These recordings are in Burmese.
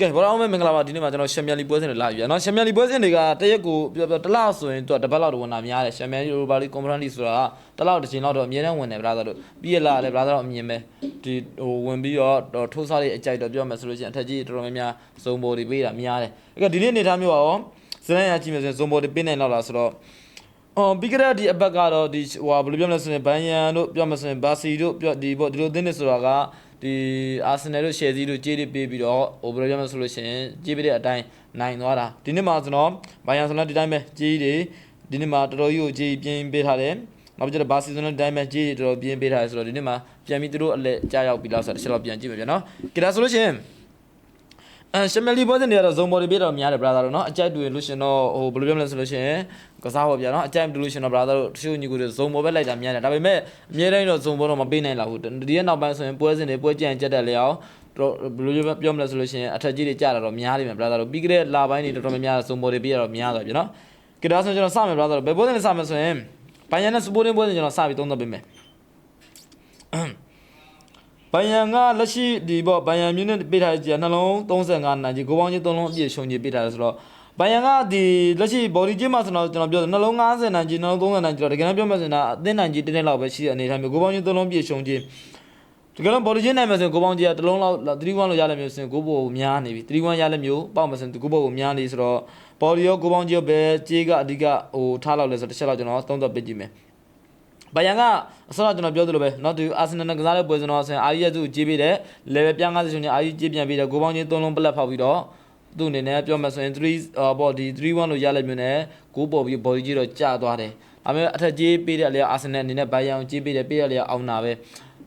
ကဲဘောရောင်းမဲမင်္ဂလာပါဒီနေ့မှာကျွန်တော်ရှမ်ပီယံလီပွဲစဉ်တွေလာပြီနော်ရှမ်ပီယံလီပွဲစဉ်တွေကတရက်ကိုတလဆိုရင်သူကတပတ်လောက်တော့ဝင်လာများတယ်ရှမ်ပီယံယူရိုပါလီကွန်ဖရင့်လီဆိုတာကတလောက်တစ်ချိန်လောက်တော့အမြဲတမ်းဝင်တယ်ဗလာသာတို့ပြီးရလာလည်းဗလာသာတော့အမြင်ပဲဒီဟိုဝင်ပြီးတော့ထိုးစားလေးအကြိုက်တော့ပြောမယ်ဆိုလို့ရှိရင်အထက်ကြီးတော်တော်များများစုံပေါ်တွေပေးတာများတယ်အဲ့ကဒီနေ့အနေထားမျိုးပါရောဇလန်ရကြည့်မယ်ဆိုရင်စုံပေါ်တွေပေးနိုင်တော့လားဆိုတော့အော်ပြီးကြတဲ့ဒီအပတ်ကတော့ဒီဟိုဘယ်လိုပြောမလဲဆိုရင်ဘန်ယန်တို့ပြောမစင်ဘာစီတို့ပြောဒီပေါ့ဒီလိုအသင်းတွေဆိုတာက ဒီအာဆင်နယ်တို့ရှယ်စီတို့ကြေးတွေပေးပြီးတော့ဟိုဘယ်လိုပြောမလဲဆိုလို့ရှိရင်ကြေးပေးတဲ့အတိုင်းနိုင်သွားတာဒီနေ့မှာကျွန်တော်ဘန်ယန်ဆိုလည်းဒီတိုင်းပဲကြေးတွေဒီနေ့မှာတော်တော်ကြီးကိုကြေးပြင်းပေးထားတယ်နောက်ပြီးတော့ဘာစီဆိုလည်းဒီတိုင်းပဲကြေးတွေတော်တော်ပြင်းပေးထားတယ်ဆိုတော့ဒီနေ့မှာပြန်ပြီးသူတို့အလက်ကြားရောက်ပြီလားဆိုတော့တစ်ချက်တော့ပြန်ကြည့်မယ်ဗျာနော်ကြည့်ဒါဆိုလို့ရှိရင် အဲရှမယ်လီဘောစင်တွေကတော့ဇုံဘော်တွေပြေတော့များတယ် brother တို့နော်အကြိုက်တူရင်လို့ရှင်တော့ဟိုဘယ်လိုပြောမလဲဆိုလို့ရှင်ကစားဟောဗျာနော်အကြိုက်တူလို့ရှင်တော့ brother တို့တချို့ညီကိုတွေဇုံဘော်ပဲလိုက်တာများတယ်ဒါပေမဲ့အမြဲတမ်းတော့ဇုံဘော်တော့မပေးနိုင်လောက်ဘူးဒီရဲ့နောက်ပိုင်းဆိုရင်ပွဲစင်တွေပွဲကြံကြက်တက်လျောက်တော့ဘယ်လိုပြောမလဲဆိုလို့ရှင်အထက်ကြီးတွေကြတာတော့များတယ်မြန် brother တို့ပြီးကြတဲ့လာပိုင်းတွေတော်တော်များများဇုံဘော်တွေပြေတော့များတော့ဗျာနော်ကြဒါဆိုကျွန်တော်စမယ် brother တို့ဘယ်ဘောစင်တွေစမယ်ဆိုရင်ဘိုင်ယန်နဲ့စပိုတင်ပွဲစင်ကျွန်တော်စပြီးသုံးသပ်ပေးမယ် ဘိုင်ယန်ကလက်ရှိဒီပေါ့ဘိုင်ယန်မြူးနဲ့ပေးထားတဲ့ကြီးကနှလုံး35နိုင်ကြီးကိုပေါင်းကြီး3လုံးအပြည့်ရှုံကြီးပေးထားတယ်ဆိုတော့ဘိုင်ယန်ကဒီလက်ရှိ body gym မှာဆိုတော့ကျွန်တော်ပြောတယ်နှလုံး90နိုင်ကြီးနှလုံး30နိုင်ကြီးတော့တကယ်တော့ပြောမှဆိုရင်အသင်းနိုင်ကြီးတင်းတင်းလောက်ပဲရှိတဲ့အနေအထားမျိုးကိုပေါင်းကြီး3လုံးပြည့်ရှုံကြီးတကယ်တော့ body gym နိုင်မယ်ဆိုရင်ကိုပေါင်းကြီးကတစ်လုံးလောက်3-1လို့ရလည်းမျိုးဆိုရင်ကိုဘောကိုများနေပြီ3-1ရလည်းမျိုးပေါက်မယ်ဆိုရင်ကိုဘောကိုများနေဆိုတော့ body ရောကိုပေါင်းကြီးရောပဲကြေးကအဓိကဟိုထားလောက်လဲဆိုတော့တစ်ချက်လောက်ကျွန်တော်သုံးသပ်ပေးကြည့်မယ် ဘယန်ကအစတော့ကျွန်တော်ပြောသလိုပဲနော်သူအာဆင်နယ်နဲ့ကစားတဲ့ပွဲစဉ်တော့ဆင်အာရီယက်စုကြေးပေးတဲ့ level ပြန်90ရှင်နဲ့အာရီကြေးပြန်ပေးတဲ့ဂိုးပေါင်းချင်း3လုံးပလက်ဖောက်ပြီးတော့သူ့အနေနဲ့ပြောမှဆိုရင်3ဘောဒီ3-1လို့ရလိုက်မျိုးနဲ့ဂိုးပေါ်ပြီးဘော်ဒီကြီးတော့ကျသွားတယ်ဒါပေမဲ့အထက်ကြေးပေးတဲ့အလျောက်အာဆင်နယ်အနေနဲ့ဘယန်ကိုကြေးပေးတယ်ပေးတဲ့အလျောက်အောင်တာပဲ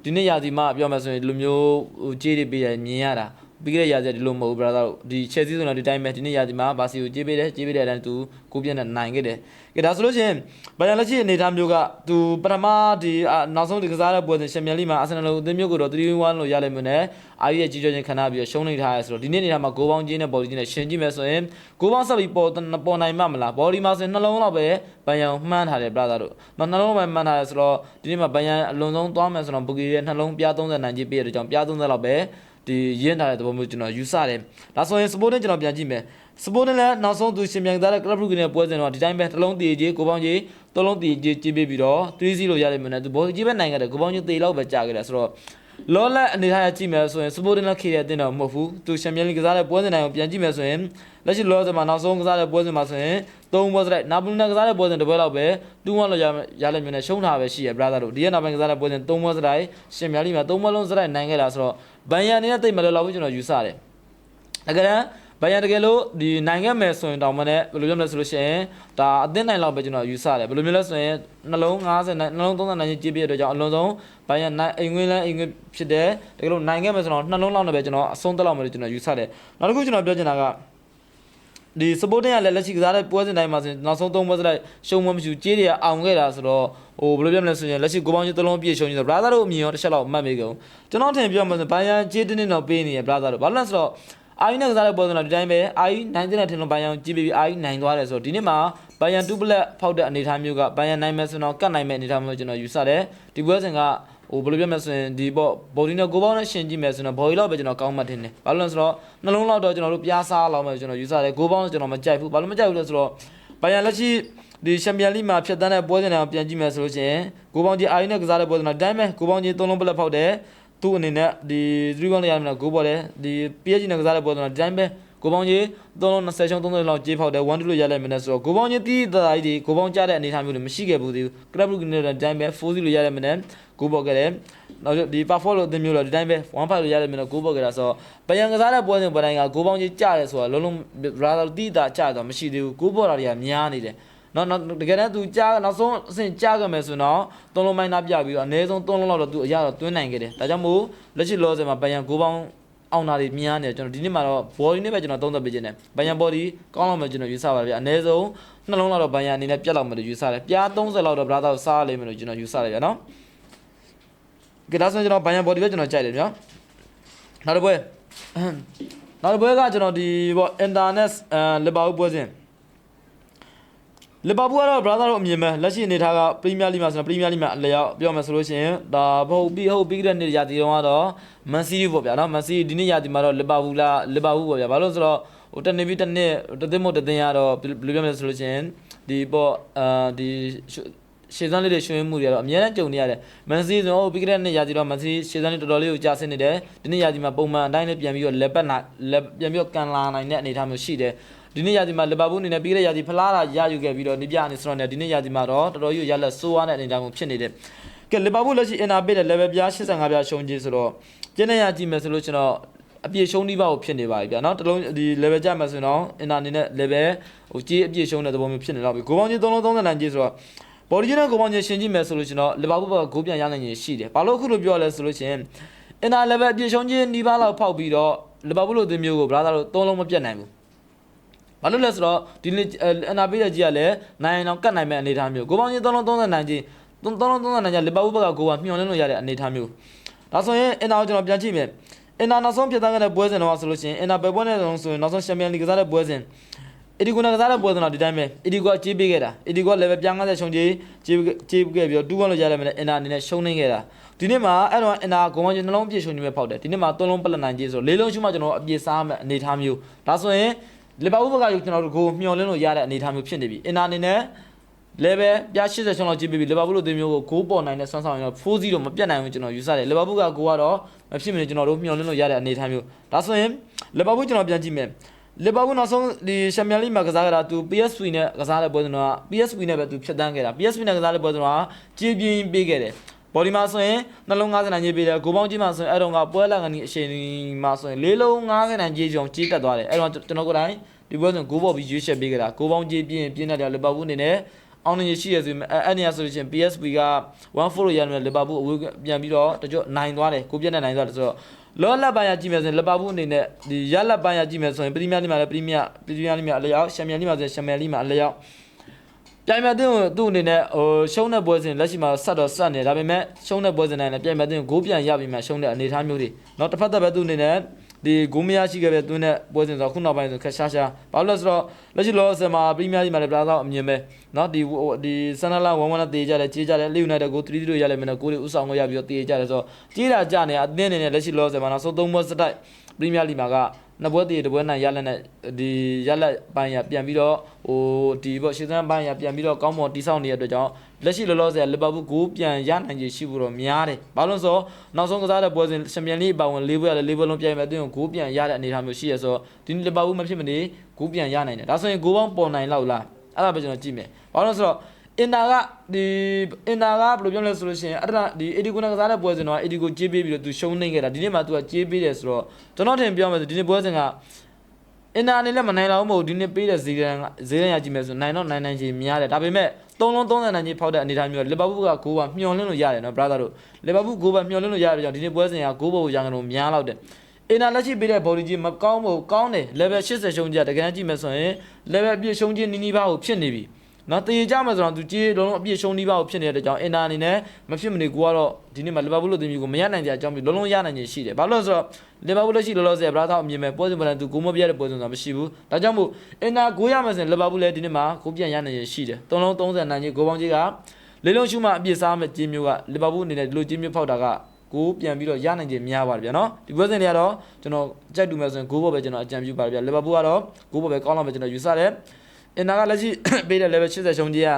ဒီနေ့ရာသီမှာပြောမှဆိုရင်ဒီလိုမျိုးကြေးတွေပေးတယ်မြင်ရတာ ပြီးခဲ့တဲ့ရာသီဒီလိုမဟုတ်ဘူး brother တို့ဒီ Chelsea ဆိုတော့ဒီတိုင်းပဲဒီနေ့ရာသီမှာဘာစီကိုကြေးပေးတယ်ကြေးပေးတဲ့အတိုင်းသူကိုပြည့်နဲ့နိုင်ခဲ့တယ်ကဲဒါဆိုလို့ရှိရင်ဘိုင်ယန်လက်ရှိအနေအထားမျိုးကသူပထမဒီနောက်ဆုံးဒီကစားတဲ့ပွဲစဉ်ချန်ပီယံလိမှာအာဆင်နယ်လိုအသင်းမျိုးကိုတော့3-1လို့ရလိမ့်မယ်နဲ့အာရီရဲ့ကြီးကျော်ခြင်းခံရပြီးတော့ရှုံးနေထားရဲဆိုတော့ဒီနေ့အနေထားမှာဂိုးပေါင်းချင်းနဲ့ဘော်လီချင်းနဲ့ရှင်ကြည့်မယ်ဆိုရင်ဂိုးပေါင်းဆက်ပြီးပေါ်ပေါ်နိုင်မှမလားဘော်လီမှာဆိုရင်နှလုံးလောက်ပဲဘိုင်ယန်မှန်းထားတယ် brother တို့နော်နှလုံးပဲမှန်းထားတယ်ဆိုတော့ဒီနေ့မှာဘိုင်ယန်အလွန်ဆုံးသွားမယ်ဆိုတော့ဘူဂီရဲ့နှလုံးပြား30နိုင်ကြီးပြည့်တဲ့ကြောင့်ပြား30လောက်ပဲ ဒီရင်းထားတဲ့သဘောမျိုးကျွန်တော်ယူဆတယ်ဒါဆိုရင် sporting ကျွန်တော်ပြန်ကြည့်မယ် sporting လည်းနောက်ဆုံးသူရှင်မြန်သားတဲ့ club brugge နဲ့ပွဲစဉ်တော့ဒီတိုင်းပဲတစ်လုံးတည်ကြီးကိုပေါင်းကြီးသုံးလုံးတည်ကြီးကြီးပေးပြီးတော့3-0လို့ရလိမ့်မယ်နဲ့သူဘောကြီးပဲနိုင်ခဲ့တယ်ကိုပေါင်းကြီးတေလောက်ပဲကြာခဲ့တယ်ဆိုတော့ လောလက်အနေထားရကြည့်မယ်ဆိုရင် sporting လက်ခေတဲ့အတင်းတော့မဟုတ်ဘူးသူရှင်မြန်လီကစားတဲ့ပွဲစဉ်တိုင်းကိုပြန်ကြည့်မယ်ဆိုရင်လက်ရှိလောစမှာနောက်ဆုံးကစားတဲ့ပွဲစဉ်မှာဆိုရင်သုံးပွဲစရိုက်နာပူလီနဲ့ကစားတဲ့ပွဲစဉ်တစ်ပွဲလောက်ပဲ2-1လို့ရရလိမ့်မယ်နဲ့ရှုံးတာပဲရှိရ brother တို့ဒီရက်နောက်ပိုင်းကစားတဲ့ပွဲစဉ်3ပွဲစရိုက်ရှင်မြန်လီမှာ3ပွဲလုံးစရိုက်နိုင်ခဲ့တာဆိုတော့ဘန်ယန်အနေနဲ့တိတ်မလွယ်လောက်ဘူးကျွန်တော်ယူဆတယ်တကယ်တမ်း ဘယန်တကယ်လို့ဒီနိုင်ငံမယ်ဆိုရင်တောင်မနဲ့ဘယ်လိုပြောမလဲဆိုလို့ရှိရင်ဒါအသင်းနိုင်လောက်ပဲကျွန်တော်ယူဆတယ်ဘယ်လိုမျိုးလဲဆိုရင်နှလုံး50နှလုံး30နိုင်ကြီးပြည့်တဲ့အတွက်ကြောင့်အလုံးစုံဘယန်နိုင်အိမ်ဝင်လဲအိမ်ဝင်ဖြစ်တယ်တကယ်လို့နိုင်ငံမယ်ဆိုတော့နှလုံးလောက်နဲ့ပဲကျွန်တော်အဆုံးသက်လောက်မယ်လို့ကျွန်တော်ယူဆတယ်နောက်တစ်ခုကျွန်တော်ပြောချင်တာကဒီ supporting ကလည်းလက်ရှိကစားတဲ့ပွဲစဉ်တိုင်းမှာဆိုရင်နောက်ဆုံး၃ပွဲစလိုက်ရှုံးမမရှိကြေးတွေကအောင်ခဲ့တာဆိုတော့ဟိုဘယ်လိုပြောမလဲဆိုရင်လက်ရှိကိုပေါင်းကြီးသလုံးပြည့်ရှုံးနေဆို brother တို့အမြင်ရောတစ်ချက်လောက်မှတ်မိကုန်ကျွန်တော်ထင်ပြောမှဆိုဘိုင်ယန်ကြေးတင်းတင်းတော့ပေးနေရ brother တို့ဘာလို့လဲဆိုတော့ အာယူနဲ့ကစားတဲ့ပွဲစဉ်တော့ဒီတိုင်းပဲအာယူနိုင်တဲ့ထင်လို့ဘိုင်ယန်ကြည့်ပြီးအာယူနိုင်သွားတယ်ဆိုတော့ဒီနေ့မှာဘိုင်ယန်2ပလက်ဖောက်တဲ့အနေအထားမျိုးကဘိုင်ယန်နိုင်မယ်ဆိုတော့ကတ်နိုင်မဲ့အနေအထားမျိုးကျွန်တော်ယူဆတယ်ဒီပွဲစဉ်ကဟိုဘယ်လိုပြောမလဲဆိုရင်ဒီပေါ့ဘော်ဒီနဲ့ကိုပေါင်းနဲ့ရှင်ကြည့်မယ်ဆိုတော့ဘော်ဒီလောက်ပဲကျွန်တော်ကောင်းမှတ်တင်တယ်ဘာလို့လဲဆိုတော့နှလုံးလောက်တော့ကျွန်တော်တို့ပြားစားလောက်မယ်ကျွန်တော်ယူဆတယ်ကိုပေါင်းကျွန်တော်မကြိုက်ဘူးဘာလို့မကြိုက်ဘူးလဲဆိုတော့ဘိုင်ယန်လက်ရှိဒီချန်ပီယံလိမှာဖြတ်တန်းတဲ့ပွဲစဉ်တွေကိုပြန်ကြည့်မယ်ဆိုလို့ရှိရင်ကိုပေါင်းကြီးအာယူနဲ့ကစားတဲ့ပွဲစဉ်တော့တိုင်းပဲကိုပေါင်းကြီးသုံးလုံးပလက်ဖောက်တယ် သူ့အနေနဲ့ဒီ3 1ရမယ်ကိုပေါ်တယ်ဒီ PSG နဲ့ကစားတဲ့ပွဲစဉ်တော့တိုင်းပဲကိုပေါင်းကြီးသုံးလုံး20ချောင်း30လောက်ကြေးဖောက်တယ်1 2လို့ရလိုက်မယ်နဲ့ဆိုတော့ကိုပေါင်းကြီးတီးတသားကြီးကိုပေါင်းကြတဲ့အနေအထားမျိုးတွေမရှိခဲ့ဘူးသေးဘူးကလပ်ဘလူးကနေတိုင်းပဲ4 0လို့ရလိုက်မယ်နဲ့ကိုပေါ်ခဲ့တယ်နောက်ဒီ perform လို့အသင်းမျိုးတော့ဒီတိုင်းပဲ1 5လို့ရလိုက်မယ်နဲ့ကိုပေါ်ခဲ့တာဆိုတော့ဘယံကစားတဲ့ပွဲစဉ်ပွဲတိုင်းကကိုပေါင်းကြီးကြတယ်ဆိုတော့လုံးလုံး rather တီးတာကြတော့မရှိသေးဘူးကိုပေါ်တာတွေကများနေတယ် နော်နော်တကယ်တမ်းသူကြားနောက်ဆုံးအဆင့်ကြားခဲ့မယ်ဆိုတော့သုံးလုံးမိုင်းသားပြပြီးတော့အနည်းဆုံးသုံးလုံးလောက်တော့သူအရတော့တွင်းနိုင်ခဲ့တယ်ဒါကြောင့်မို့လက်ရှိလောဆယ်မှာဘယံကိုပေါင်းအောင်တာတွေမြင်ရတယ်ကျွန်တော်ဒီနေ့မှာတော့ body နဲ့ပဲကျွန်တော်သုံးသပ်ပေးခြင်းတယ်ဘယံ body ကောင်းလောက်မယ်ကျွန်တော်ယူဆပါဗျာအနည်းဆုံးနှလုံးလောက်တော့ဘယံအနေနဲ့ပြတ်လောက်မယ်လို့ယူဆတယ်ပြား30လောက်တော့ brother ကိုစားလိမ့်မယ်လို့ကျွန်တော်ယူဆတယ်ဗျာနော်ကဲဒါဆိုရင်ကျွန်တော်ဘယံ body ပဲကျွန်တော်ကြိုက်တယ်ဗျာနောက်တစ်ပွဲနောက်တစ်ပွဲကကျွန်တော်ဒီပေါ့ internet အဲ liverpool ပွဲစဉ် လီဗာပူးကတော့ brother တို့အမြင်ပဲလက်ရှိအနေထားကပရီးမီးယားလိမှာဆိုတော့ပရီးမီးယားလိမှာအလျောက်ပြောမယ်ဆိုလို့ရှိရင်ဒါဟုတ်ပြီးဟုတ်ပြီးတဲ့နေ့ရာသီတုန်းကတော့မန်စီးတီးပေါ့ဗျာနော်မန်စီးဒီနေ့ရာသီမှာတော့လီဗာပူးလားလီဗာပူးပေါ့ဗျာဘာလို့လဲဆိုတော့ဟိုတနေ့ပြီးတစ်နေ့တစ်သိန်းမို့တစ်သိန်းကတော့ဘယ်လိုပြောမလဲဆိုလို့ရှိရင်ဒီပေါ့အာဒီရှေ့စမ်းလေးတွေရွှင်မှုတွေကတော့အများနဲ့ကြုံနေရတယ်မန်စီးဆိုတော့ပြီးခဲ့တဲ့နေ့ရာသီတော့မန်စီးရှေ့စမ်းလေးတော်တော်လေးကိုကြာဆင်းနေတယ်ဒီနေ့ရာသီမှာပုံမှန်အတိုင်းလေးပြန်ပြီးတော့လက်ပတ်နိုင်လက်ပြန်ပြီးတော့ကန်လာနိုင်တဲ့အနေအထားမျိုးရှိတယ် ဒီနေ့ရာသီမှာလီဗာပူးအနေနဲ့ပြီးခဲ့တဲ့ရာသီဖလားတာရယူခဲ့ပြီးတော့နိပြအနေဆိုတော့ねဒီနေ့ရာသီမှာတော့တော်တော်ကြီးရလက်ဆိုးရတဲ့အနေအထားမျိုးဖြစ်နေတယ်။ကဲလီဗာပူးလက်ရှိအင်နာပေးတဲ့ level ပြား85ပြားရှုံးကြီးဆိုတော့ကျင်းနေရကြည့်မယ်ဆိုလို့ကျွန်တော်အပြည့်ရှုံးနှိပါကိုဖြစ်နေပါပြီဗျာနော်တလုံးဒီ level ကြမယ်ဆိုရင်တော့အင်နာအနေနဲ့ level ဟိုကြီးအပြည့်ရှုံးတဲ့သဘောမျိုးဖြစ်နေတော့ပြီ။ဂိုးပေါင်းကြီး3လုံး30နိုင်ကြီးဆိုတော့ဘော်ဒီဂျီနဲ့ဂိုးပေါင်းကြီးရှင်းကြည့်မယ်ဆိုလို့ကျွန်တော်လီဗာပူးဘက်ကဂိုးပြန်ရနိုင်ရင်ရှိတယ်။ဘာလို့အခုလိုပြောလဲဆိုလို့ရှင်အင်နာ level အပြည့်ရှုံးကြီးနှိပါလောက်ဖောက်ပြီးတော့လီဗာပူးလိုသင်းမျိုးကို brother တို့3လုံးမပြတ်နိုင်ဘူး။ ဘာလို့လဲဆိုတော့ဒီနေ့အနာပေးတဲ့ကြီးကလည်းနိုင်အောင်ကတ်နိုင်မဲ့အနေအထားမျိုးကိုပေါင်းကြီး330နိုင်ကြီး330နိုင်ကြီးလီဗာပူးဘက်ကကိုကမျှော်လင့်လို့ရတဲ့အနေအထားမျိုးဒါဆိုရင်အင်နာကိုကျွန်တော်ပြန်ကြည့်မယ်အင်နာနောက်ဆုံးပြတ်သားခဲ့တဲ့ပွဲစဉ်တော့ဆိုလို့ရှိရင်အင်နာပဲပွဲနဲ့ဆုံးဆိုရင်နောက်ဆုံးချန်ပီယံလိကစားတဲ့ပွဲစဉ်အီဒီကိုကစားတဲ့ပွဲစဉ်တော့ဒီတိုင်းပဲအီဒီကိုကကြေးပေးခဲ့တာအီဒီကိုက level ပြ50ရှုံးကြေးကြေးကြေးခဲ့ပြီးတော့2-1လို့ရလိုက်မယ်အင်နာအနေနဲ့ရှုံးနေခဲ့တာဒီနေ့မှာအဲ့တော့အင်နာဂုံမကြီးနှလုံးပြည့်ရှုံးနေမဲ့ဖောက်တယ်ဒီနေ့မှာ3လုံးပလက်နိုင်ကြေးဆိုလေးလုံးရှုံးမှကျွန်တော်အပြည့်စားမဲ့အနေအထားမျိုးဒါဆိုရင် လီဗာပူးဘက်ကကျွန်တော်တို့ကိုမျှော်လင့်လို့ရတဲ့အနေအထားမျိုးဖြစ်နေပြီအင်နာအနေနဲ့ level ပြ80ကျော်လောက်ကြည့်ပြီးပြီလီဗာပူးလိုအသင်းမျိုးကိုဂိုးပေါ်နိုင်တဲ့ဆွမ်းဆောင်ရင်တော့4-0မပြတ်နိုင်ဘူးကျွန်တော်ယူဆတယ်လီဗာပူးကဂိုးကတော့မဖြစ်မနေကျွန်တော်တို့မျှော်လင့်လို့ရတဲ့အနေအထားမျိုးဒါဆိုရင်လီဗာပူးကျွန်တော်ပြန်ကြည့်မယ်လီဗာပူးနောက်ဆုံးဒီချန်ပီယံလိမှာကစားကြတာသူ PSV နဲ့ကစားတဲ့ပွဲစဉ်တော့ PSV နဲ့ပဲသူဖြတ်တန်းခဲ့တာ PSV နဲ့ကစားတဲ့ပွဲစဉ်တော့ကြေးပြင်းပေးခဲ့တယ် ဘော်ဒီမှာဆိုရင်နှလုံး90နိုင်ကြေးပေးတယ်ဂိုးပေါင်းကြီးမှာဆိုရင်အဲ့တော့ကပွဲလာကနေအချိန်မှာဆိုရင်လေးလုံး90နိုင်ကြေးကြောင်ကြေးတက်သွားတယ်အဲ့တော့ကျွန်တော်ကိုယ်တိုင်ဒီပွဲစဉ်ဂိုးပေါ်ပြီးရွေးချက်ပေးခဲ့တာဂိုးပေါင်းကြေးပြင်းပြင်းတဲ့လီဗာပူးအနေနဲ့အောင်နေရှိရဆိုရင်အဲ့နေရဆိုလို့ရှိရင် PSV က1-4လို့ရမယ်လီဗာပူးအဝေးပြန်ပြီးတော့တကြော့နိုင်သွားတယ်ကိုပြတ်နဲ့နိုင်သွားတယ်ဆိုတော့လောလက်ပိုင်းရကြည့်မယ်ဆိုရင်လီဗာပူးအနေနဲ့ဒီရလက်ပိုင်းရကြည့်မယ်ဆိုရင်ပရီးမီးယားလိမှာလည်းပရီးမီးယားပရီးမီးယားလိမှာအလျောက်ချန်ပီယံလိမှာဆိုရင်ချန်ပီယံလိမှာအလျောက် ပြိုင်မဲ့အသင်းကိုသူ့အနေနဲ့ဟိုရှုံးတဲ့ပွဲစဉ်လက်ရှိမှာဆက်တော့ဆက်နေဒါပေမဲ့ရှုံးတဲ့ပွဲစဉ်တိုင်းလည်းပြိုင်မဲ့အသင်းကိုဂိုးပြန်ရပြီးမှရှုံးတဲ့အနေအထားမျိုးတွေနော်တစ်ဖက်သက်ပဲသူ့အနေနဲ့ဒီဂိုးမရရှိခဲ့ပဲသူနဲ့ပွဲစဉ်ဆိုခုနောက်ပိုင်းဆိုခက်ရှားရှားဘာလို့လဲဆိုတော့လက်ရှိလောဆယ်မှာပရီးမီးယားကြီးမှာလည်းပလာသောအမြင်ပဲနော်ဒီဒီဆန်နလာ1-1နဲ့တေးကြတယ်ကြေးကြတယ်လေယူနိုက်တက်ကို3-0ရလဲမယ်နော်ကိုယ်တွေဥဆောင်ကိုရပြီးတော့တေးကြတယ်ဆိုတော့ကြေးတာကြနေအသင်းအနေနဲ့လက်ရှိလောဆယ်မှာနောက်ဆုံး3ပွဲစတိုက်ပရီးမီးယားလီဂ်မှာက နှစ်ပွဲတည်တစ်ပွဲနိုင်ရလက်နဲ့ဒီရလက်ပိုင်းရပြန်ပြီးတော့ဟိုဒီပေါ့ရှေ့စမ်းပိုင်းရပြန်ပြီးတော့ကောင်းမွန်တိဆောက်နေတဲ့အတွက်ကြောင့်လက်ရှိလောလောဆယ်လီဗာပူးကိုပြန်ရနိုင်ခြေရှိဖို့တော့များတယ်။ဘာလို့လဲဆိုတော့နောက်ဆုံးကစားတဲ့ပွဲစဉ်ချန်ပီယံလိအပါဝင်၄ပွဲရလဲ၄ပွဲလုံးပြိုင်မဲ့အတွင်းကိုပြန်ရတဲ့အနေအထားမျိုးရှိရဆိုတော့ဒီလီဗာပူးမဖြစ်မနေကိုပြန်ရနိုင်တယ်။ဒါဆိုရင်ကိုပေါင်းပေါ်နိုင်လောက်လား။အဲ့ဒါပဲကျွန်တော်ကြည့်မယ်။ဘာလို့လဲဆိုတော့ အင်တာကဒီအင်တာကဘယ်လိုပြောလဲဆိုလို့ရှိရင်အဲ့ဒါဒီအေဒီကိုနဲ့ကစားတဲ့ပွဲစဉ်တော့အေဒီကိုကြေးပေးပြီးတော့သူရှုံးနေခဲ့တာဒီနေ့မှသူကကြေးပေးတယ်ဆိုတော့ကျွန်တော်ထင်ပြောမယ်ဆိုဒီနေ့ပွဲစဉ်ကအင်တာအနေနဲ့မနိုင်တော့မဟုတ်ဒီနေ့ပေးတဲ့ဇီရန်ဇီရန်ရကြည့်မယ်ဆိုနိုင်တော့နိုင်နိုင်ချေများတယ်ဒါပေမဲ့သုံးလုံး30နိုင်ချေဖောက်တဲ့အနေအထားမျိုးလီဗာပူးကဂိုးပါမျှော်လင့်လို့ရတယ်နော် brother တို့လီဗာပူးဂိုးပါမျှော်လင့်လို့ရတဲ့ကြောင့်ဒီနေ့ပွဲစဉ်ကဂိုးပေါ်ကိုရန်ကုန်များလောက်တယ်အင်တာလက်ရှိပေးတဲ့ body ကြီးမကောင်းဘူးကောင်းတယ် level 80ရှုံးကြတကယ်ကြည့်မယ်ဆိုရင် level အပြည့်ရှုံးခြင်းနီးနီးပါးကိုဖြစ်နေပြီ နော်တည်ကြမှာဆိုတော့သူကြီးလုံးလုံးအပြည့်ရှုံးနီးပါးကိုဖြစ်နေတဲ့ကြောင့်အင်တာအနေနဲ့မဖြစ်မနေကိုကတော့ဒီနေ့မှာလီဗာပူးလိုတင်မျိုးကိုမရနိုင်ကြအကြောင်းပြီးလုံးလုံးရနိုင်ခြင်းရှိတယ်ဘာလို့လဲဆိုတော့လီဗာပူးလက်ရှိလောလောဆယ်ဘရာသာအမြင်မဲ့ပွဲစဉ်ပလန်သူကိုမပြရတဲ့ပွဲစဉ်ဆိုတာမရှိဘူးဒါကြောင့်မို့အင်တာကိုရမယ်ဆိုရင်လီဗာပူးလည်းဒီနေ့မှာကိုပြန်ရနိုင်ခြင်းရှိတယ်သုံးလုံး30နိုင်ခြင်းကိုပေါင်းကြီးကလေးလုံးရှုမှအပြည့်စားမဲ့ကြီးမျိုးကလီဗာပူးအနေနဲ့ဒီလိုကြီးမျိုးဖောက်တာကကိုပြန်ပြီးတော့ရနိုင်ခြင်းများပါတယ်ဗျာနော်ဒီပွဲစဉ်တွေကတော့ကျွန်တော်ကြိုက်တူမယ်ဆိုရင်ဂိုးဘောပဲကျွန်တော်အကြံပြုပါတယ်ဗျာလီဗာပူးကတော့ဂိုးဘောပဲကောင်းလောက်ပဲကျွန်တော်ယူဆတယ် အင်တာကလက်ရှိပေးတဲ့ level 80ရှုံးကြီးက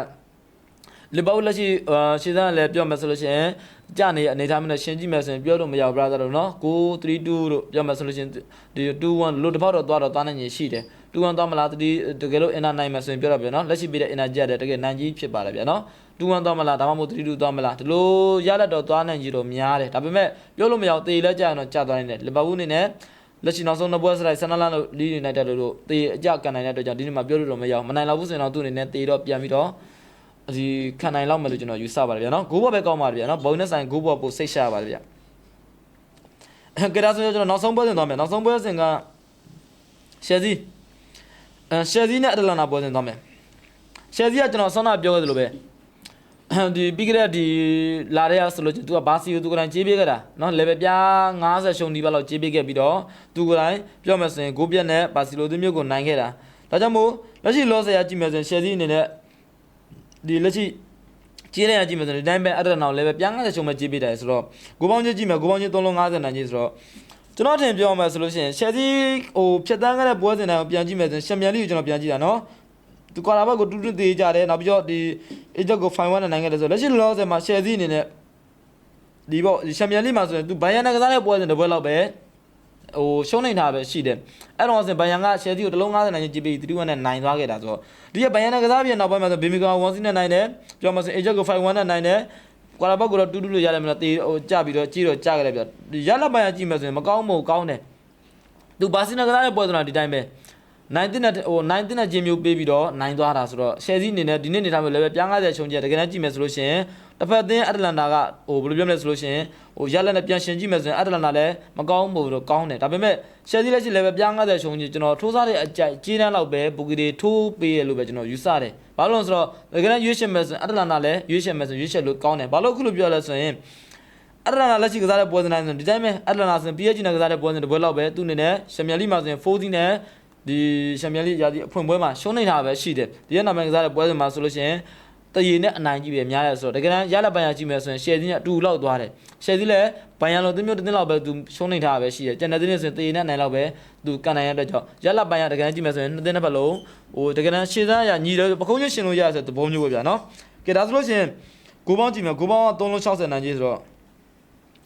လီဗာပူးလက်ရှိအာရှေ့သားလည်းပြောမယ်ဆိုလို့ရှိရင်ကြာနေတဲ့အနေအထားမျိုးနဲ့ရှင်းကြည့်မယ်ဆိုရင်ပြောလို့မရဘူး brother တို့နော်932တို့ပြောမယ်ဆိုလို့ရှိရင်ဒီ21လို့တစ်ဖောက်တော့သွားတော့သွားနိုင်ရင်ရှိတယ်21သွားမလားတတိတကယ်လို့ inner နိုင်မယ်ဆိုရင်ပြောတော့ဗျာနော်လက်ရှိပေးတဲ့ inner ကြက်တယ်တကယ်နိုင်ကြီးဖြစ်ပါတယ်ဗျာနော်21သွားမလားဒါမှမဟုတ်32သွားမလားဒီလိုရလက်တော့သွားနိုင်ကြီးတော့များတယ်ဒါပေမဲ့ပြောလို့မရဘူးတေးလက်ကြရင်တော့ကြာသွားနိုင်တယ်လီဗာပူးအနေနဲ့ လက်ရှိနောက်ဆုံးနှစ်ပွဲစလိုက်ဆန်နလန်လို့လီယူနိုက်တက်လို့တေးအကြကန်နိုင်တဲ့အတွက်ကြောင့်ဒီနေ့မှာပြောလို့တော့မရအောင်မနိုင်တော့ဘူးဆိုရင်တော့သူ့အနေနဲ့တေးတော့ပြန်ပြီးတော့ဒီခံနိုင်လောက်မယ်လို့ကျွန်တော်ယူဆပါတယ်ဗျာနော်ဂိုးဘောပဲကောင်းပါတယ်ဗျာနော်ဘုံနဲ့ဆိုင်ဂိုးဘောပိုစိတ်ရှာပါတယ်ဗျာကဲဒါဆိုရင်ကျွန်တော်နောက်ဆုံးပွဲစဉ်သွားမယ်နောက်ဆုံးပွဲစဉ်ကရှယ်ဇီအဲရှယ်ဇီနဲ့အတလန်နာပွဲစဉ်သွားမယ်ရှယ်ဇီကကျွန်တော်ဆောင်းနာပြောခဲ့သလိုပဲ ဒီပြီးကြတဲ့ဒီလာတဲ့ရဆိုလို့သူကဘာစီကိုသူကတိုင်ကြေးပေးခဲ့တာနော် level ပြ50ရှုံးဒီဘက်လောက်ကြေးပေးခဲ့ပြီးတော့သူကတိုင်ပြောမယ်ဆိုရင်ဂိုးပြက်နဲ့ဘာစီလိုသူမျိုးကိုနိုင်ခဲ့တာဒါကြောင့်မို့လက်ရှိ loss ရကြည့်မယ်ဆိုရင် Chelsea အနေနဲ့ဒီလက်ရှိကြေးရရကြည့်မယ်ဆိုရင်ဒီတိုင်းပဲအဲ့ဒါနောက် level ပြ50ရှုံးပဲကြေးပေးတယ်ဆိုတော့ဂိုးပေါင်းချင်းကြည့်မယ်ဂိုးပေါင်းချင်း350နိုင်ကြီးဆိုတော့ကျွန်တော်ထင်ပြောမှာဆိုလို့ရှိရင် Chelsea ဟိုဖြတ်တန်းခဲ့တဲ့ပွဲစဉ်တိုင်းကိုပြန်ကြည့်မယ်ဆိုရင် Champions League ကိုကျွန်တော်ပြန်ကြည့်တာနော် ဒီကွာလာဘက်ကိုတူတူသေးကြတယ်နောက်ပြီးတော့ဒီအေဂျက်ကို5-1နဲ့နိုင်ခဲ့တယ်ဆိုတော့လက်ရှိလောလောဆယ်မှာရှယ်စီအနေနဲ့ဒီပေါ့ရှမ်ပီယံလိမှာဆိုရင်သူဘိုင်ယန်နဲ့ကစားတဲ့ပွဲစဉ်တစ်ပွဲလောက်ပဲဟိုရှုံးနေတာပဲရှိတယ်အဲ့တော့ဆိုဘိုင်ယန်ကရှယ်စီကိုတစ်လုံး50နိုင်ချင်းကြည့်ပြီး3-1နဲ့နိုင်သွားခဲ့တာဆိုတော့ဒီကဘိုင်ယန်နဲ့ကစားပြီးနောက်ပိုင်းမှာဆိုဘေမီကာ1စီနဲ့နိုင်တယ်ပြောမှဆိုအေဂျက်ကို5-1နဲ့နိုင်တယ်ကွာလာဘက်ကိုတော့တူးတူးလို့ရတယ်မလားတေဟိုကြပြီးတော့ကြီးတော့ကြခဲ့တယ်ဗျရလက်ပိုင်းကကြည့်မယ်ဆိုရင်မကောင်းမဟုတ်ကောင်းတယ်သူဘာစီနာကစားတဲ့ပွဲဆိုတာဒီတိုင်းပဲ 19နဲ့ဟို19နဲ့ဂျင်းမျိုးပေးပြီးတော့နိုင်သွားတာဆိုတော့ရှယ်စီအနေနဲ့ဒီနေ့နေထားမျိုးလည်းပဲပြား90ချုံကျတကယ်တမ်းကြည့်မယ်ဆိုလို့ရှိရင်တစ်ဖက်သင်းအတလန်တာကဟိုဘယ်လိုပြောမလဲဆိုလို့ရှိရင်ဟိုရလက်နဲ့ပြန်ရှင်ကြည့်မယ်ဆိုရင်အတလန်တာလည်းမကောင်းဘူးတော့ကောင်းတယ်ဒါပေမဲ့ရှယ်စီလက်ရှိလည်းပဲပြား90ချုံကျကျွန်တော်ထိုးစားတဲ့အကြိုက်ကြီးတန်းလောက်ပဲဘူဂီတွေထိုးပေးရလို့ပဲကျွန်တော်ယူဆတယ်ဘာလို့လဲဆိုတော့တကယ်တမ်းရွေးရှင်မယ်ဆိုရင်အတလန်တာလည်းရွေးရှင်မယ်ဆိုရင်ရွေးရှင်လို့ကောင်းတယ်ဘာလို့ခုလိုပြောလဲဆိုရင်အတလနာလက်ရှိကစားတဲ့ပွဲစဉ်တိုင်းဆိုဒီတိုင်းပဲအတလနာဆိုရင် PSG နဲ့ကစားတဲ့ပွဲစဉ်တစ်ပွဲလောက်ပဲသူ့အနေနဲ့ရှမ်ပီယံလိမှာဆိုရင်4စီးနဲ့ ဒီရှမ်ပီယံလိရာသီအဖွင့်ပွဲမှာရှုံးနေတာပဲရှိတယ်ဒီရက်နောက်ပိုင်းကစားတဲ့ပွဲစဉ်မှာဆိုလို့ရှိရင်တရေနဲ့အနိုင်ကြီးပဲများတယ်ဆိုတော့တကယ်တမ်းရလက်ပိုင်ရကြည့်မယ်ဆိုရင်ရှယ်စီးနဲ့အတူလောက်သွားတယ်ရှယ်စီးလည်းဘိုင်ယန်လိုတင်းမျိုးတင်းလောက်ပဲသူရှုံးနေတာပဲရှိတယ်ကျန်တဲ့တင်းတွေဆိုရင်တရေနဲ့အနိုင်လောက်ပဲသူကန်နိုင်ရတဲ့ကြောင့်ရလက်ပိုင်ရတကယ်တမ်းကြည့်မယ်ဆိုရင်နှစ်တင်းတစ်ပတ်လုံးဟိုတကယ်တမ်းရှည်သားရညီတယ်ပကုံးချင်းရှင်လို့ရဆိုတဲ့သဘောမျိုးပဲဗျာနော်ကဲဒါဆိုလို့ရှိရင်ကိုပေါင်းကြည့်မယ်ကိုပေါင်းက3လုံး60နိုင်ကြီးဆိုတော့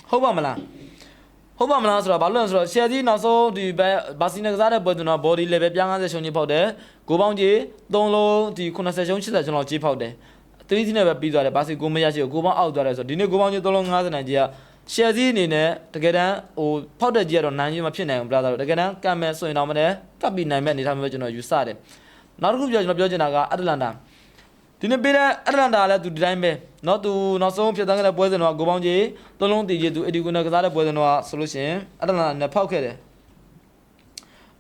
ဟုတ်ပါမလား ဟုတ်ပါမလားဆိုတော့ဘာလို့လဲဆိုတော့ရှယ်ဒီနောက်ဆုံးဒီဘက်ဘာစီနဲ့ကစားတဲ့ပွဲတော့ body level ပြား50ရှုံးကြီးဖောက်တယ်ကိုပေါင်းကြီး3လုံးဒီ80ရှုံး80ရှုံးလောက်ကြီးဖောက်တယ်3စီနဲ့ပဲပြီးသွားတယ်ဘာစီကိုမရရှိကိုကိုပေါင်းအောက်သွားတယ်ဆိုတော့ဒီနေ့ကိုပေါင်းကြီး3လုံး50နိုင်ကြီးကရှယ်စီအနေနဲ့တကယ်တမ်းဟိုဖောက်တဲ့ကြီးကတော့နိုင်ကြီးမဖြစ်နိုင်ဘူးဘလာသာတော့တကယ်တမ်းကံမဲ့ဆိုရင်တော့မနဲ့ကပ်ပြီးနိုင်မဲ့အနေထားမျိုးပဲကျွန်တော်ယူဆတယ်နောက်တစ်ခုပြောကျွန်တော်ပြောချင်တာကအတလန်တာ ဒီနေ့ပေးတဲ့အတလန်တာလည်းသူဒီတိုင်းပဲเนาะသူနောက်ဆုံးဖြတ်သန်းခဲ့တဲ့ပွဲစဉ်တော့ကိုပေါင်းကြီးသုံးလုံးတည်ကြီးသူအဒီကူနဲ့ကစားတဲ့ပွဲစဉ်တော့ဆိုလို့ရှိရင်အတလန်တာနဲ့ဖောက်ခဲ့တယ်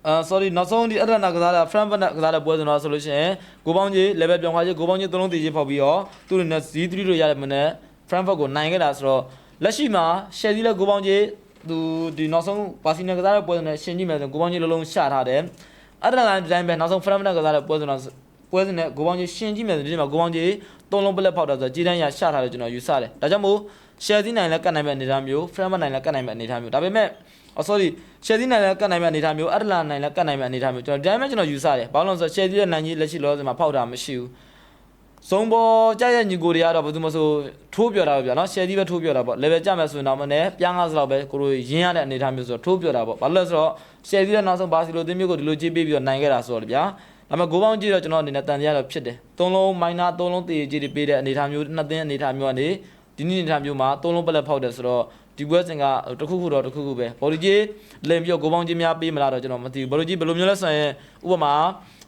အာ sorry နောက်ဆုံးဒီအတလန်တာကစားတဲ့ Frankfurt နဲ့ကစားတဲ့ပွဲစဉ်တော့ဆိုလို့ရှိရင်ကိုပေါင်းကြီး level ပြောင်းသွားကြီးကိုပေါင်းကြီးသုံးလုံးတည်ကြီးဖောက်ပြီးတော့သူ့အနေနဲ့ Z3 လို့ရတဲ့မနဲ့ Frankfurt ကိုနိုင်ခဲ့တာဆိုတော့လက်ရှိမှာ share စီးလဲကိုပေါင်းကြီးသူဒီနောက်ဆုံးပါစီနဲ့ကစားတဲ့ပွဲစဉ်နဲ့ရှင်းကြည့်မယ်ဆိုရင်ကိုပေါင်းကြီးလုံးလုံးရှာထားတယ်အတလန်တာဒီတိုင်းပဲနောက်ဆုံး Frankfurt နဲ့ကစားတဲ့ပွဲစဉ်တော့ ပွဲစဉ်နဲ့ကိုပေါင်းကြီးရှင်းကြည့်မယ်ဆိုဒီမှာကိုပေါင်းကြီးသုံးလုံးပလက်ဖောက်တာဆိုတော့ကြီးတန်းရရှထားတယ်ကျွန်တော်ယူဆတယ်ဒါကြောင့်မို့ share စီးနိုင်လဲကတ်နိုင်မဲ့အနေအထားမျိုး frame နိုင်လဲကတ်နိုင်မဲ့အနေအထားမျိုးဒါပေမဲ့အော် sorry share စီးနိုင်လဲကတ်နိုင်မဲ့အနေအထားမျိုးအတလာနိုင်လဲကတ်နိုင်မဲ့အနေအထားမျိုးကျွန်တော်ဒီတိုင်းပဲကျွန်တော်ယူဆတယ်ဘာလို့လဲဆိုတော့ share စီးရဲ့နိုင်ကြီးလက်ရှိလောဆယ်မှာဖောက်တာမရှိဘူးစုံပေါ်ကြရဲ့ညီကိုတွေကတော့ဘယ်သူမှဆိုထိုးပြောတာပဲဗျာနော် share စီးပဲထိုးပြောတာပေါ့ level ကြမယ်ဆိုရင်တော့မနဲ့ပြား90လောက်ပဲကိုလိုရင်းရတဲ့အနေအထားမျိုးဆိုတော့ထိုးပြောတာပေါ့ဘာလို့လဲဆိုတော့ share စီးရဲ့နောက်ဆုံးဘာစီလိုသင်းမျိုးကိုဒီလိုကြည့်ပေးပြီးတော့နိုင်ခဲ့တာဆိုတော့ဗျာ ဒါပေမဲ့ကိုပေါင်းကြည့်တော့ကျွန်တော်အနေနဲ့တန်တရားတော့ဖြစ်တယ်သုံးလုံး minor သုံးလုံးတည်ကြည့်ပေးတဲ့အနေအထားမျိုးနှစ်သင်းအနေအထားမျိုးကနေဒီနေ့အနေအထားမျိုးမှာသုံးလုံးပလက်ဖောက်တယ်ဆိုတော့ဒီဘွဲစင်ကတခုခုတော့တခုခုပဲဘော်ဒီကြီးလင်ပြီးတော့ကိုပေါင်းကြီးများပေးမလားတော့ကျွန်တော်မသိဘူးဘော်ဒီကြီးဘယ်လိုမျိုးလဲဆိုရင်ဥပမာ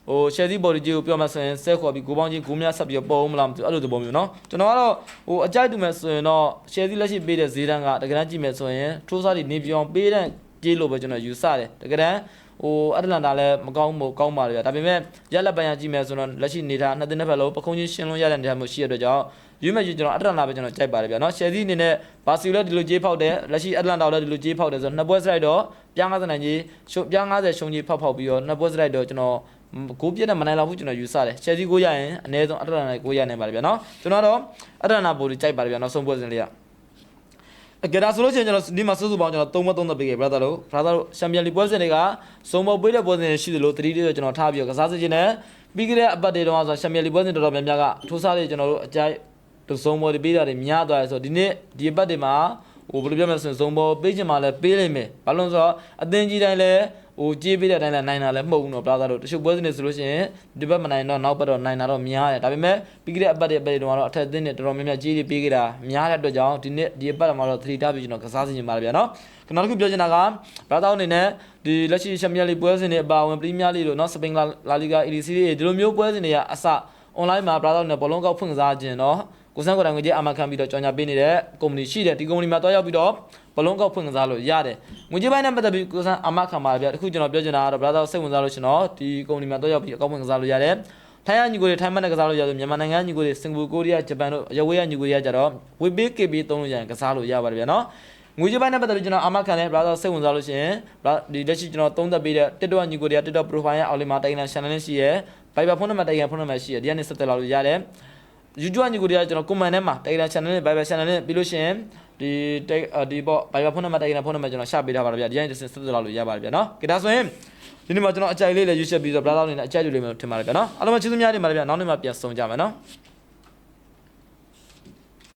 ဟိုရှယ်စီဘော်ဒီကြီးကိုပြောမှဆိုရင်ဆဲခေါ်ပြီးကိုပေါင်းကြီးကိုများဆက်ပြီးပုံမလားမသိဘူးအဲ့လိုသဘောမျိုးเนาะကျွန်တော်ကတော့ဟိုအကြိုက်တူမယ်ဆိုရင်တော့ရှယ်စီလက်ရှိပေးတဲ့ဈေးတန်းကတကယ်တမ်းကြည့်မယ်ဆိုရင်ထိုးစားတွေနေပြောင်းပေးတဲ့ကြေးလို့ပဲကျွန်တော်ယူဆတယ်တကယ်တမ်း ဟိုအတလန်တာလည်းမကောင်းမို့ကောင်းပါလေဒါပေမဲ့ရက်လက်ပံရကြည့်မယ်ဆိုတော့လက်ရှိနေတာနှစ်သိန်းတစ်ဖက်လုံးပခုံးချင်းရှင်းလုံးရတဲ့နေရာမျိုးရှိရတဲ့ကြောင့်ယူမဲ့ကြီးကျွန်တော်အတလန်တာပဲကျွန်တော်ကြိုက်ပါတယ်ဗျာနော်ရှယ်စီအနေနဲ့ဘာစီလည်းဒီလိုကြေးဖောက်တယ်လက်ရှိအတလန်တာလည်းဒီလိုကြေးဖောက်တယ်ဆိုတော့နှစ်ပွဲစလိုက်တော့ပြား90နိုင်ကြီးရှုံပြား90ရှုံကြီးဖောက်ဖောက်ပြီးတော့နှစ်ပွဲစလိုက်တော့ကျွန်တော်ကိုပြည့်တဲ့မနိုင်လောက်ဘူးကျွန်တော်ယူဆတယ်ရှယ်စီကိုရရင်အနည်းဆုံးအတလန်တာကိုရနိုင်ပါတယ်ဗျာနော်ကျွန်တော်တော့အတလန်တာပိုဒီကြိုက်ပါတယ်ဗျာနောက်ဆုံးပွဲစဉ်လေးက အကဒါဆိုလို့ရှိရင်ကျွန်တော်ဒီမှာစုစုပေါင်းကျွန်တော်3မ3သက်ပေးခဲ့ brother တို့ brother တို့ချန်ပီယံလီပွဲစဉ်တွေကစုံပေါ်ပေးတဲ့ပွဲစဉ်တွေရှိသလို3တွေကျွန်တော်ထားပြီးတော့ကစားစစ်ခြင်းနဲ့ပြီးခဲ့တဲ့အပတ်တွေတုန်းကဆိုချန်ပီယံလီပွဲစဉ်တော်တော်များများကထိုးစားတွေကျွန်တော်တို့အကြိုက်တို့စုံပေါ်တွေပေးတာတွေများသွားတယ်ဆိုတော့ဒီနေ့ဒီအပတ်တွေမှာဟိုဘယ်လိုပြောမလဲဆိုရင်စုံပေါ်ပေးခြင်းမှာလည်းပေးလိမ့်မယ်ဘာလို့လဲဆိုတော့အသင်းကြီးတိုင်းလည်း ဟိုကြေးပေးတဲ့အတိုင်းလည်းနိုင်တာလည်းမဟုတ်ဘူးနော် brother တို့တချို့ပွဲစဉ်တွေဆိုလို့ရှိရင်ဒီဘက်မနိုင်တော့နောက်ဘက်တော့နိုင်တာတော့များတယ်ဒါပေမဲ့ပြီးခဲ့တဲ့အပတ်တွေအပတ်တွေတုန်းကတော့အထက်အသင်းတွေတော်တော်များများကြေးတွေပေးခဲ့တာများတဲ့အတွက်ကြောင့်ဒီနေ့ဒီအပတ်မှာတော့3တားပြီးကျွန်တော်ကစားစီခြင်းပါလေဗျာနော်နောက်တစ်ခုပြောချင်တာက brother အနေနဲ့ဒီလက်ရှိချန်ပီယံလိပွဲစဉ်တွေအပါအဝင်ပရီးမီးယားလိတို့နော်စပိန်လာလီဂါအီလီစီတွေဒီလိုမျိုးပွဲစဉ်တွေကအစ online မှာ brother နဲ့ဘောလုံးကောက်ဖွင့်ကစားခြင်းနော်ကိုစန်းကိုယ်တိုင်ငွေကြေးအမခံပြီးတော့ကြော်ညာပေးနေတဲ့ကုမ္ပဏီရှိတယ်ဒီကုမ္ပဏီမှာတွားရောက်ပြီးတော့ ဘလုံးကောက်ဖွင့်ကစားလို့ရတယ်ငွေကြေးပိုင်းနဲ့ပတ်သက်ပြီးကိုစန်းအမခံပါဗျာတခုကျွန်တော်ပြောချင်တာကတော့ brother စိတ်ဝင်စားလို့ရှင်တော့ဒီကုမ္ပဏီမှာတွားရောက်ပြီးအကောက်ဖွင့်ကစားလို့ရတယ်ထိုင်းရညီကိုတွေထိုင်းမနဲ့ကစားလို့ရတယ်မြန်မာနိုင်ငံညီကိုတွေစင်ကာပူကိုရီးယားဂျပန်တို့ရဝေးရညီကိုတွေရကြတော့ဝေပေး KB သုံးလို့ရရင်ကစားလို့ရပါတယ်ဗျာနော်ငွေကြေးပိုင်းနဲ့ပတ်သက်ပြီးကျွန်တော်အမခံတဲ့ brother စိတ်ဝင်စားလို့ရှိရင်ဒီလက်ရှိကျွန်တော်သုံးသက်ပေးတဲ့ TikTok ညီကိုတွေက TikTok profile ရဲ့အောက်လေးမှာတိုင်လန် channel လေးရှိရယ် Viber ဖုန်းနံပါတ်တိုင်ရဖုန်းနံပါတ်ရှိရယ်ဒီကနေဆက်သွယ်လာလို့ရတယ် YouTube ညီကိုတွေကကျွန်တော် comment ထဲမှာ Telegram channel နဲ့ Viber channel နဲ့ပြီးလို့ရှိရင်ဒီတက်အာဒီပေါ့ Viber ဖုန်းနံပါတ် Telegram ဖုန်းနံပါတ်ကျွန်တော်ရှာပေးထားပါတော့ဗျာဒီတိုင်းတစ်စင်ဆက်သွယ်လို့ရပါတယ်ဗျာနော်ကဲဒါဆိုရင်ဒီနေ့မှာကျွန်တော်အကြိုက်လေးလည်းရွေးချက်ပြီးတော့ brother အနေနဲ့အကြိုက်လူလေးမျိုးထင်ပါတယ်ဗျာနော်အားလုံးပဲကျေးဇူးများတင်ပါတယ်ဗျာနောက်နေ့မှပြန်ဆုံကြမယ်နော်